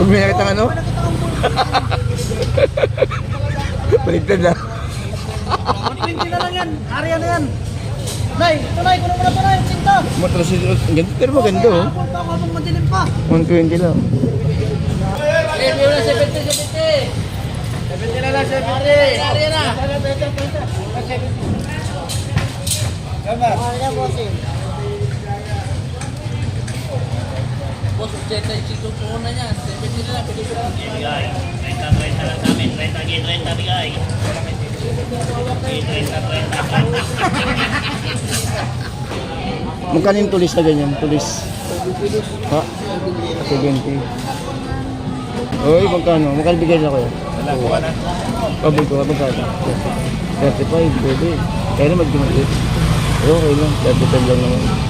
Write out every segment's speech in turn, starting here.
Pag may nakita ano? Baligtad na. 120 na lang yan. Area na yan. Nay, ito nay, kunin mo na pa nay, cinta. Matras yun. Ang ganda, pero maganda oh. Pa ako habang madilim pa. 120 lang. Eh, na 70, 70. 70 na lang, 70. Area na. Area, bossing. Boss, 75 po na niya. 70 na lang, pwede ko lang. Bigay. 30, 30 lang sa amin. 30, gin, 30 bigay. Gin, 30, 30. Magkano tulis na ganyan? Tulis. Ha? 70. Oy, magkano? Magkano bigay na kuya? Wala, kuha na. Pabay ko, magkano? 35, pwede. Kaya na mag-dumagit. Okay lang, 35 lang naman.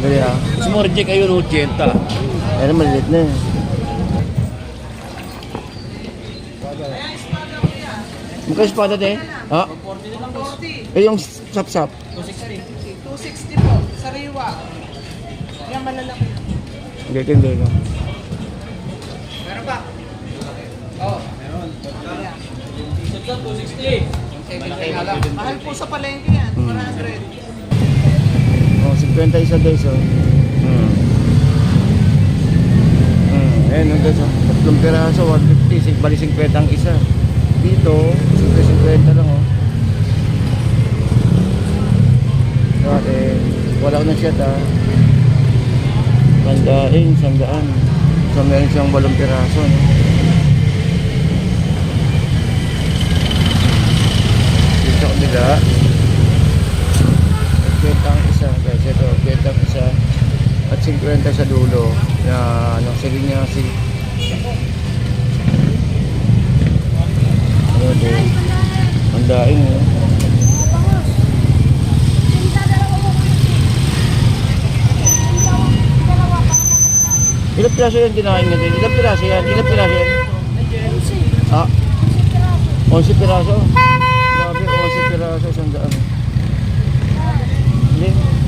Dali ah. Small reject ayun, 80. Pero maliit na eh. Magkano espada de? Ha? Eh yung sap-sap. 260 po, sariwa. Yan malalaki. Hindi, hindi. No? Meron ba? Oo. Oh, meron. Meron. 260. Mahal po sa palengke yan, 100. Oh, 50 isa guys oh. Hmm. Hmm, ayan oh guys oh. Tatlong piraso, 150. Sig- Bali 50 ang isa. Dito, 50 lang oh. Dati, wala ko ng shot ah. Sandaing, sandaan. So meron siyang walong piraso no. Dito sa kabila. Kwenta ang isa ito, kwenta ang isa at 50 sa dulo na ano, sige niya si ano ito, ang daing oh. Ilang piraso yan dinahin natin? Ilang piraso yan? Ilang piraso yan? Ah, 11 piraso? Grabe, 11 piraso, sandaan. Hindi.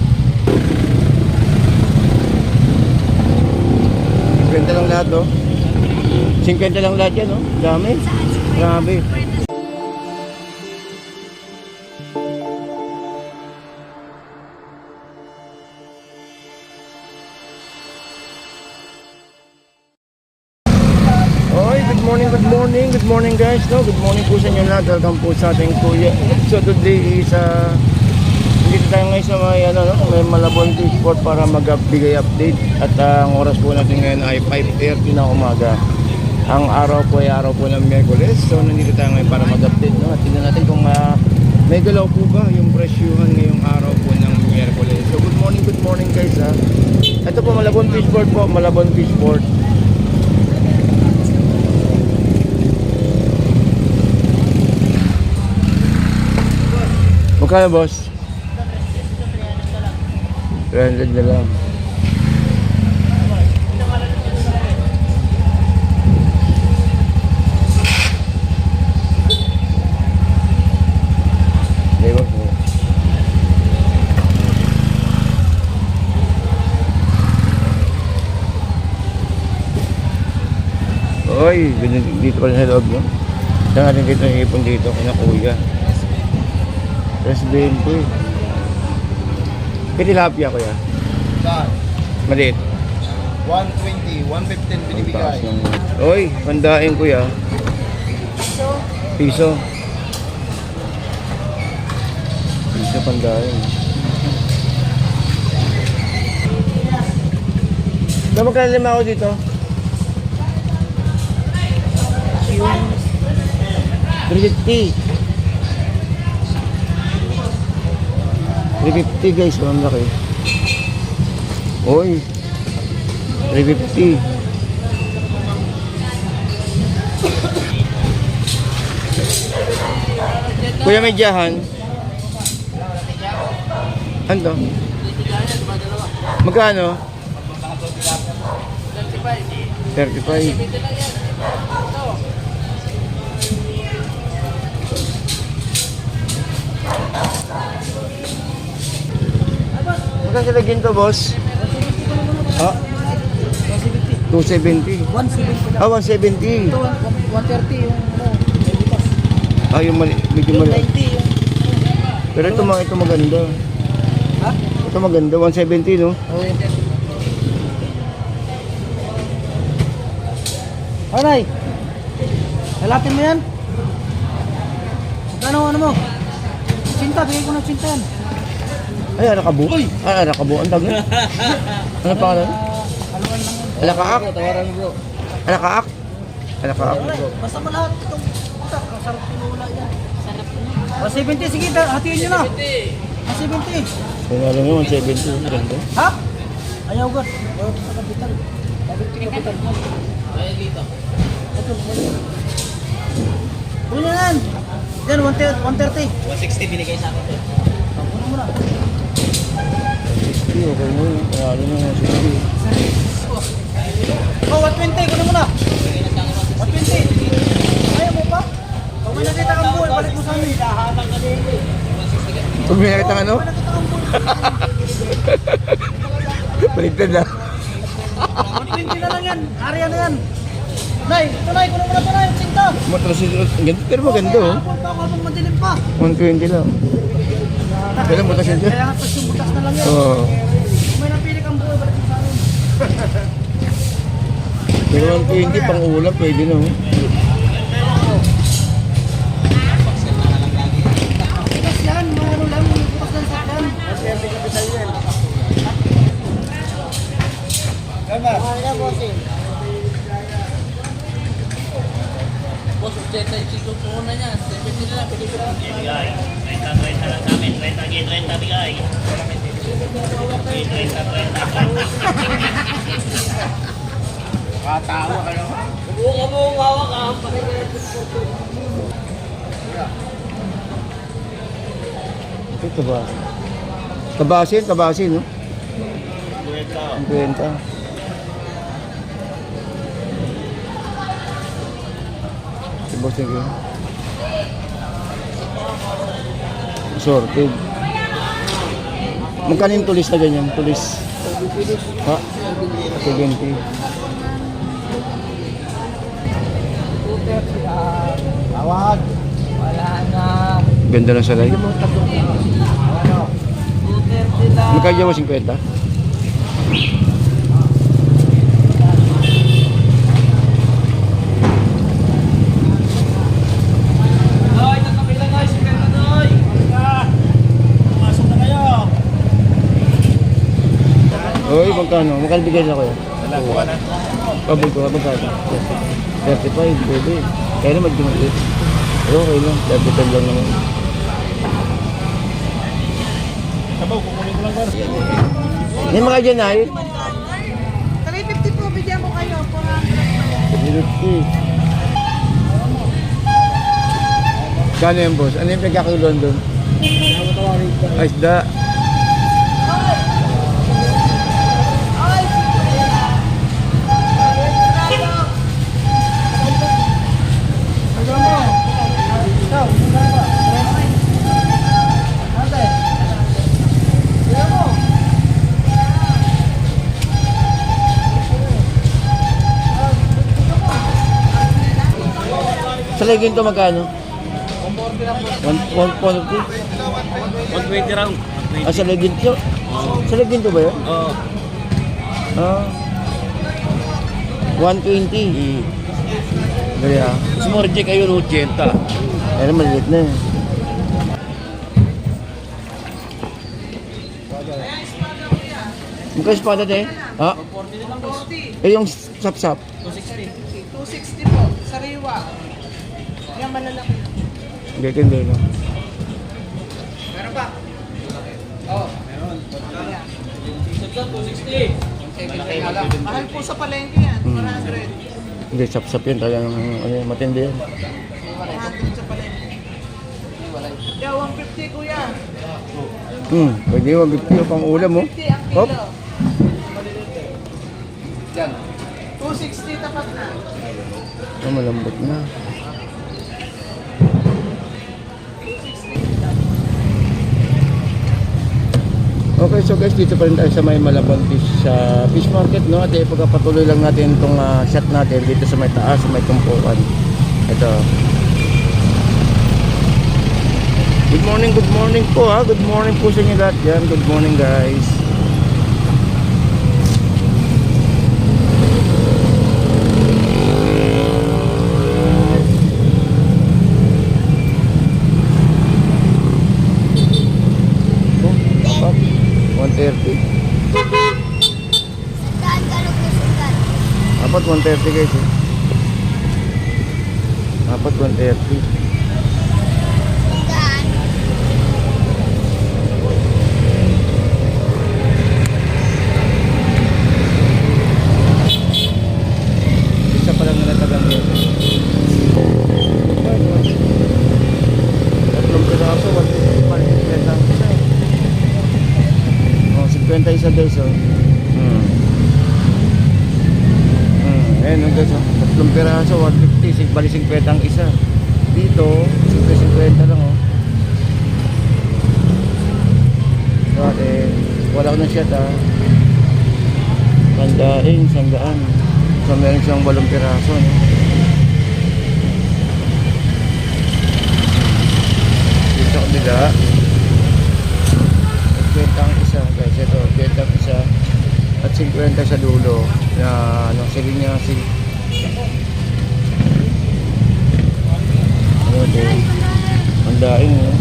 50 lang lahat, oh. 50 lang lahat yan, oh. Dami. Grabe. Good morning guys. No, good morning po sa inyo lahat. Welcome po sa ating kuya. So today is uh, dito tayo ngayon sa may ano no, may Malabon Beach Sport para magbigay update at uh, ang oras po natin ngayon ay 5:30 na umaga. Ang araw po ay araw po ng Miyerkules. So nandito tayo ngayon para mag-update no. At tingnan natin kung uh, may galaw po ba yung presyuhan ngayong araw po ng Miyerkules. So good morning, good morning guys ha. Ito po Malabon Beach Sport po, Malabon Beach Sport. Magkano boss? 300 na lang. Oy, dito pala sa loob, no? Saan natin dito yung ipon dito, kina kuya. Tres 20. Pitilapia ko ya. Saan? Maliit. 120, 115 Ang binibigay. Oy, pandain ko ya. Piso. Piso pandain. Na magkano lima ako dito? Yung... 350. 350 guys, oh, ang laki. Oy. 350. Kuya may diyahan. Ano? Magkano? 35. Magkano sila ginto, boss? Ha? 270. 170 Ah, 170. 130 yung ano, may butas. Ah, yung mali, medyo mali. 90 yung... Pero ito, mga ito maganda. Ha? Ito maganda, 170, no? Oo. Aray! Lalatin mo yan? Magkano ano mo? Cinta, bigay ko ng cinta yan. Ay, arakabo. Ay, arakabo. Ang tawag na. ano? Haluan lang yan. Alakaak? Tawaran mo bro. Alakaak? Alakaak. Aray, basta malahat itong puta. Ang sarap pinula yan. Sarap pinula. 70, sige, hatiin nyo na. 70. 70. Kung alam mo, 170. Ganda. Ha? Ayaw God. Ayaw ko sa kapital. Kapital mo. Ayaw dito. Ito. Puno yan. Yan, 130. 160 binigay sa akin. Puno mo na. Hindi, okay mo. yun. Kaya alam mo, 160. Oh, 120. Kunin mo na. 120. Ayaw mo pa? Pag may nakita kang buhay, balik mo sa amin. Pag may nakita kang buhay, Baligtad na. 120 na lang yan. Area na yan. Nay, ito nay, kunin mo na ito nay. Sinta. Matras ito. Ang Ganda, pero maganda, oh. Habang pa ako habang madilim pa. 120 lang. Kailan butas yun dyan? Kaya nga tapos yung butas na lang yan. Oo. May napili kang buhay, balik sa amin. Pero 120 pang ulam, pwede na, oh. Bukas yan, mga ano lang, bukas lang sa yan. Kaya bossing. Boss, ujeta yung sito po na niya. 70 na lang, pwede ko lang. 30, gi, 30 bigay. Gi, 30, 30. Katawa ka naman. Buka mo, wawa ka. Pakinggan Ito ba? Kabasin, kabasin, no? Dueto. Ang kwenta. Si boss. Sorted. Magkano yung tulis na ganyan? Tulis. Ha? 70. Tawag. Wala na. Ganda ng salay. Ano? 230 lang. Magkano mo 50? Ay, nakapila na, si Kaya Noy. Pumasok na kayo. Oy, magkano? Magkano bigay sa kuya? Wala ko na. Pabul ko, magkano? 35, pwede. Kaya naman dumalit. Okay lang, 35 lang naman. Sabaw, kukunin ko lang ba? May mga dyan ay? 350 po, bigyan ko kayo. 400 50. Kano yan, boss? Ano yung pagkakaluan doon? Ay, isda. Sa legend to magkano? 140? 120 round. Ah, sa legend to? Sa legend to ba yun? Oo. Ah. 120. Gali ah. Small J kayo no 80. Pero maliit na eh. Magkano espada te? Ha? Eh yung sap-sap. 260 po, sariwa. Yan malalaki. Gakin din no. Meron ba? Mahal po sa palengke yan. Hmm. 100. Hindi, sap-sap yan. Talagang ano, yan, matindi yan. 100 sa palengke. Yeah, 150 kuya. Hmm, pwede yung 150 pang ulam mo. 50 ang Hop. kilo. 260 tapat na. Oh, malambot na. So guys, dito pa rin tayo sa may Malabon Fish, sa fish market, no? At eh, pagkapatuloy lang natin itong ah, shot natin dito sa may taas, sa may tumpukan. Ito. Good morning, good morning po ha. Good morning po sa inyo lahat dyan. Good morning guys. Oh, apat. 130. Apat 130 guys eh. Apat 130. sa days. Hmm. Hmm. Ayan ang days oh. Tatlong piraso, 150. Bali 50 ang isa. Dito, 50 lang oh. Dati, wala ko ng shot ah. Tandaing, sanggaan. So meron siyang walong piraso. No? Dito ko nila. 50 ang isa guys ito 50 ang isa at 50 sa dulo na ano sige niya si ano din ang daing eh.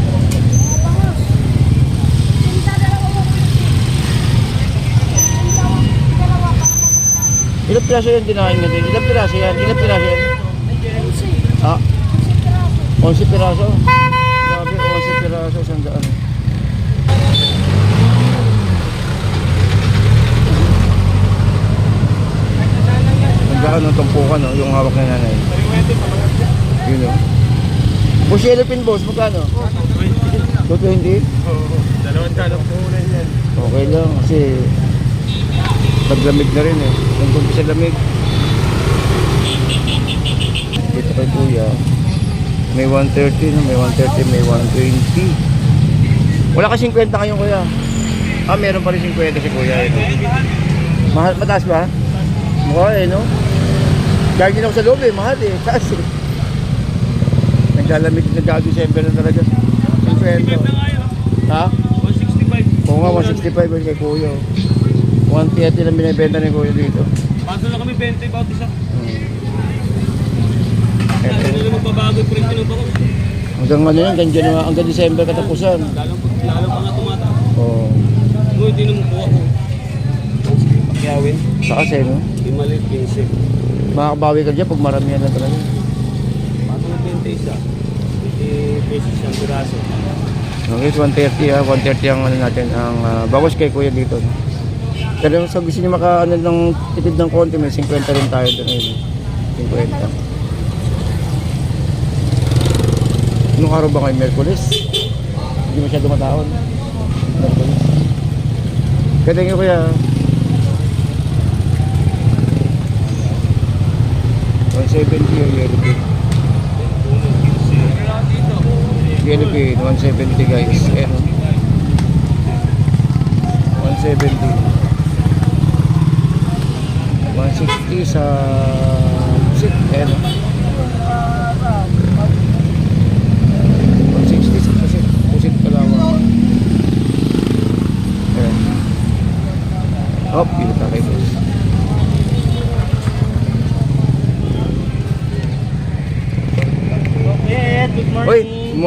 Ilang piraso yan dinahin nyo din? Ilang piraso yan? Ilang piraso yan? Ah? 11 piraso. 11 piraso? Ng tumpukan, no? yung hawak ng nanay. Yun, no? Bush Philippine boss, magkano? 220? Dalawang dalawang puhunan yan. Okay lang kasi naglamig na rin eh. Nandun sa lamig. Dito kay Kuya. May 130 no, may 130, may 120. Wala ka 50 ngayon Kuya. Ah, meron pa rin 50 si Kuya. Ito. Mahal, mataas ba? Mukha eh, no? Dahil din ako sa loob eh, mahal eh. Taas eh. Naglalamig, nag-December na talaga. 50. Ha? 165. Oo nga, 165 yun kay Kuya. 130 lang binibenta ni Kuya dito. Bago na kami 20 bawat isa. Hmm. Hindi Eto. nila magbabago yung print ng bako. Hanggang ano yan, hanggang, January, hanggang December katapusan. Lalo, lalo pa nga tumataas. Oo. Hindi naman po ako. Pakyawin. Sa kasi, no? Di maliit 15. Makakabawi ka dyan pag maramihan na talaga. Bago na 20 isa. 20 pesos ang piraso. Okay, 130 ha. 130 ang ano natin, ang ah, bawas kay Kuya dito. Pero sa gusto niyo maka ano ng tipid ng konti, may 50 rin tayo doon. Ayun. 50. Anong araw ba kayo? Merkulis? Hindi masyado matahon. Merkulis. Kaya thank you kuya. One seventy yung yellow pin. Yellow pin, 170 guys. Ayan. oh. 170. 160 sa pusit. Ayan.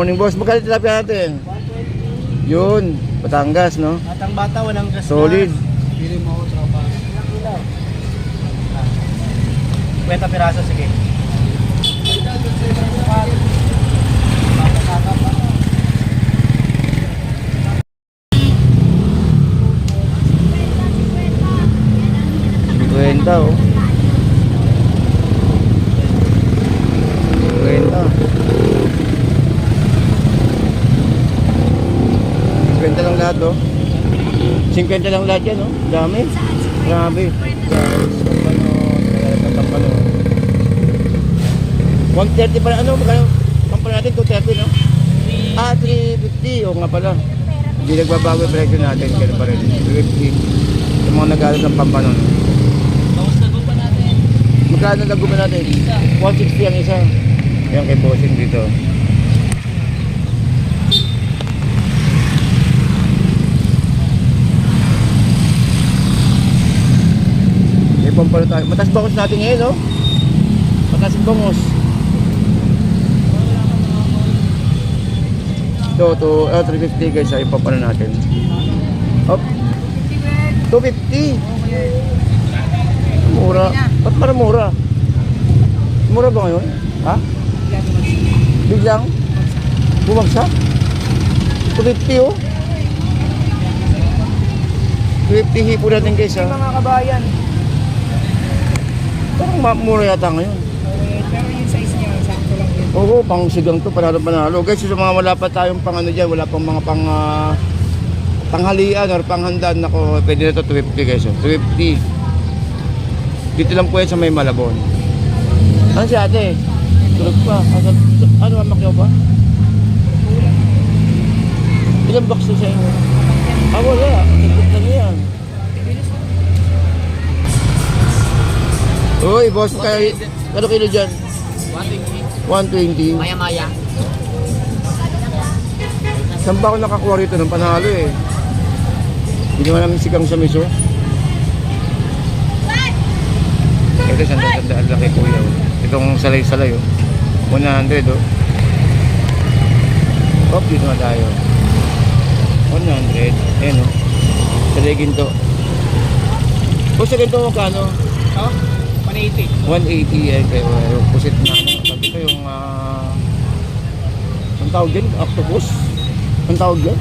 morning boss. Magkano tilapia natin? 120. Yun, Batangas, no? At ang bata, walang gas Solid. Pili mo ako, tropa. Ilang ilaw? Kwenta piraso, sige. Kwenta, oh. 50 lang lahat yan, oh. Dami. Grabe. Guys, pampano. Talaga pampano. 130 pala, ano, magkano? Pampano natin, 230, no? Ah, 350. Oo nga pala. Hindi nagbabago yung presyo natin. Ganun pa rin. 350. Yung mga nag-aaral ng pampano. no? Bawas na natin. Magkano nagupa natin? 160 ang isa. Yan kay Bossing dito. Pampalo tayo. Matas bangos natin ngayon, no? Matas yung bangos. Ito, to, uh, 350 guys, ay pampalo natin. Up. 250. Mura. Ba't parang mura? Mura ba ngayon? Ha? Biglang? Bumagsak? 250 oh. 250 hipo natin guys ha. Mga kabayan. Parang ma- mura yata ngayon. Pero yung size niya, sakto lang yun. Oo, pang sigang to, panalo panalo. Guys, yung mga wala pa tayong pang ano dyan, wala pang mga pang ah, tanghalian or panghandaan ako, pwede na to 250 guys. Oh. 250. Dito lang po yan sa may Malabon. Ano si ate? Tulog pa. Ano, ano mamakyaw pa? Ilang box to sa inyo? Ah, wala. Uy, boss, kaya, ano kilo dyan? 120. Maya-maya. Saan ba ako nakakuha rito ng panalo eh? Hindi naman namin sigang sa miso. Ito, sanda-sanda ang laki kuya. oh. Itong salay-salay oh. 100 oh. Hop, dito na tayo. 100. Ayan oh. Salay ginto. O sa ginto magkano? Oh, 180. 180 eh kayo uh, pusit na ano pag ito yung ah ang tawag din octopus ang tawag din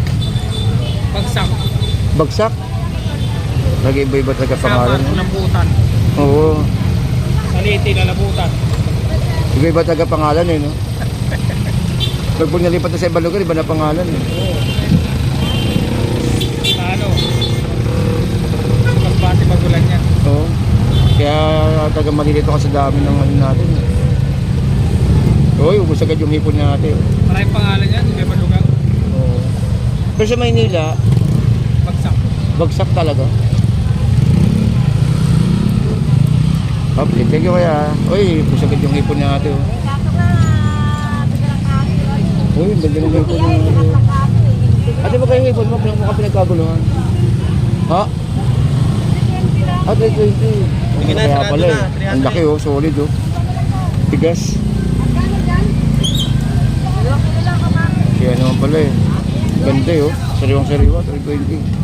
Bagsak. bagsak nag-iba-iba talaga pangalan no? lambutan. oo Saliti, lalabutan. iba-iba talaga pangalan eh no pag pag nalipat na sa ibang lugar iba na pangalan eh Ano? Pagbati pagulan niya. Kaya taga malilito ka sa dami ng ano natin Uy, ubus agad yung hipon natin. Maraming pangalan yan, may malugang. Oo. Pero sa Maynila, Bagsak. Bagsak talaga. Okay, thank you kaya. Uy, pusagad yung hipon. Oh. Uy, ang ganda ng hipon niya ate. ba kayo hipon mo? Pinag mukha pinagkaguluhan. Ha? Ah, 320. Sige na, Kaya sarado pala na, eh. Ang laki oh, solid oh. Tigas. Kaya naman pala eh. Ganda eh oh. Sariwang sariwa, 320.